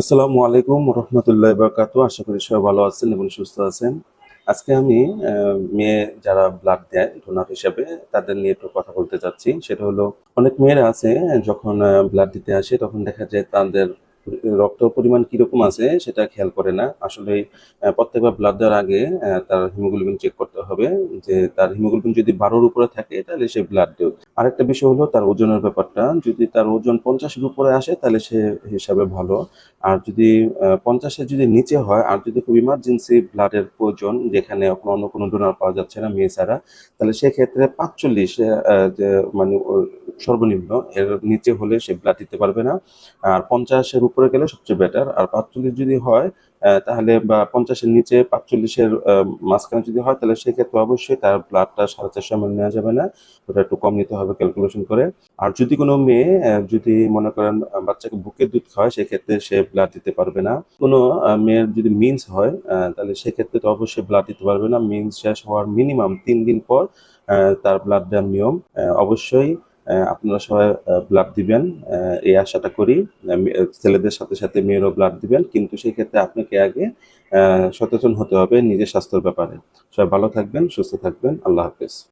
আসসালামু আলাইকুম রহমতুল্লাহ বরকাত আশা করি সবাই ভালো আছেন এবং সুস্থ আছেন। আজকে আমি মেয়ে যারা ব্লাড দেয় ডোনার হিসেবে, তাদের নিয়ে একটু কথা বলতে চাচ্ছি। সেটা হলো, অনেক মেয়েরা আছে, যখন ব্লাড দিতে আসে, তখন দেখা যায় তাদের রক্ত পরিমাণ কীরকম আছে সেটা খেয়াল করে না। আসলে প্রত্যেকবার ব্লাড দেওয়ার আগে তার হিমোগ্লোবিন চেক করতে হবে যে তার হিমোগ্লোবিন যদি বারোর উপরে থাকে, তাহলে সে ব্লাড দেবে। আরেকটা বিষয় হলো তার ওজনের ব্যাপারটা। যদি তার ওজন পঞ্চাশের উপরে আসে, তাহলে সে হিসাবে ভালো। আর যদি পঞ্চাশের যদি নিচে হয়, আর যদি খুব ইমার্জেন্সি ব্লাডের প্রয়োজন, যেখানে অন্য কোনো ডোনার পাওয়া যাচ্ছে না, মেয়ে ছাড়া, তাহলে সেক্ষেত্রে পাঁচচল্লিশ মানে সর্বনিম্ন, এর নিচে হলে সে ব্লাড দিতে পারবে না। আর পঞ্চাশের উপরে গেলে সবচেয়ে বেটার আর পাঁচচল্লিশ যদি হয় তাহলে বা পঞ্চাশের নিচে পাঁচচল্লিশের মাঝখানে যদি হয়, তাহলে সেক্ষেত্রে অবশ্যই তার ব্লাডটা সাড়ে চারশো এমএল নেওয়া যাবে না। ওটা একটু কম নিতে হবে ক্যালকুলেশন করে। আর যদি কোনো মেয়ে যদি মনে করেন বাচ্চাকে বুকের দুধ খাওয়ায়, সেক্ষেত্রে সে ব্লাড দিতে পারবে না। কোনো মেয়ের যদি মিন্স হয় তাহলে সেক্ষেত্রে তো অবশ্যই ব্লাড দিতে পারবে না। মিন্স শেষ হওয়ার মিনিমাম তিন দিন পর তার ব্লাড দেওয়ার নিয়ম অবশ্যই আপনারা সবাই ব্লাড দিবেন। এই আশাটা করি ছেলেদের সাথে সাথে মেয়েরও ব্লাড দিবেন। কিন্তু সেই ক্ষেত্রে আপনাকে আগে সচেতন হতে হবে নিজের স্বাস্থ্যের ব্যাপারে। সবাই ভালো থাকবেন, সুস্থ থাকবেন। আল্লাহ হাফেজ।